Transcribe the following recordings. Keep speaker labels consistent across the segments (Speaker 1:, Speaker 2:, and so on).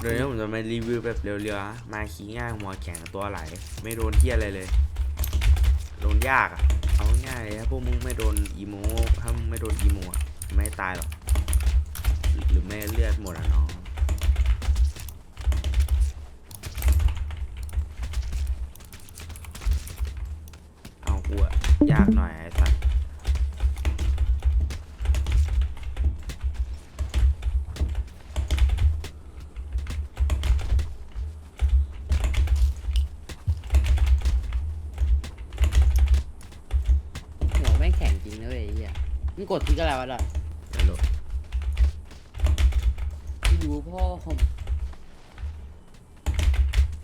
Speaker 1: เดี๋ยวนี้ผมจะมารีวิวแบบเร็วๆนะมาขี้ง่ายหัวแข็งตัวไหล ไม่โดนเที่ยอะไรเลย โดนยากอะเอาง่ายๆถ้าพวกมึงไม่โดนอีโมถ้ามึงไม่โดนอีโมอะไม่ตายหรอกหรือไม่เลือดหมดอะน้องเอากูอะยากหน่อย
Speaker 2: มึงกดทิกอะไรวะล่ะ
Speaker 1: ไม่รู้
Speaker 2: ไม่รู้พ่อผม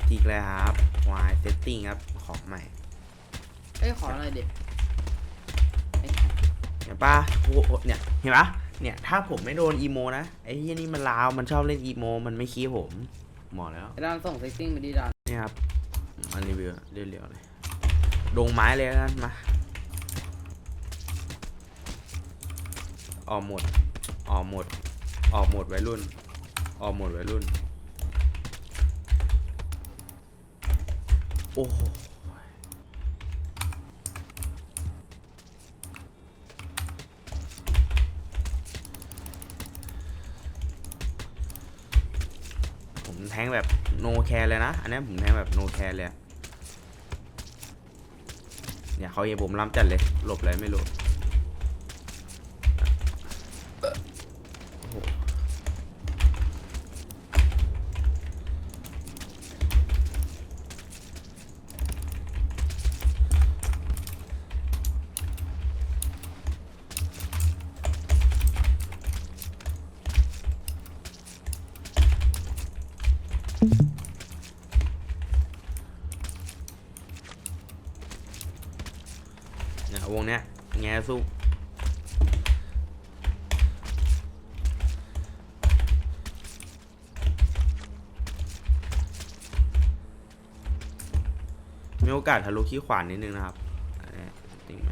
Speaker 1: ทีกเลยครับวายเซตติ้งครับ ของใหม่
Speaker 2: เอ้ยขอหน่อยดิไอ้
Speaker 1: เห็นปะโอ้โหเนี่ย เห็นปะเนี่ย ถ้าผมไม่โดนอีโมนะ ไอ้เฮียนี่มันลาว มันชอบเล่นอีโม มันไม่ขี้ผมบอกแล้ว
Speaker 2: ไอ้ดานส่งเซ็กซิ่งมาดิดาน
Speaker 1: นี่ครับมารีวิวเร็วๆเลย ดงไม้เลยแล้วกันมา ออกหมด ออกหมด ออกหมดวัยรุ่น ออกหมดวัยรุ่น โอ้โหผมแทงแบบโนแคร์เลยนะ อันนี้ผมแทงแบบโนแคร์เลยเนี่ยเขาเห็นผมล้ำจัดเลย หลบอะไรไม่รู้โเอาวงเนี้ยแงสู้มีโอกาสทะลุขี้ขวานนิดนึงนะครับจริงไหม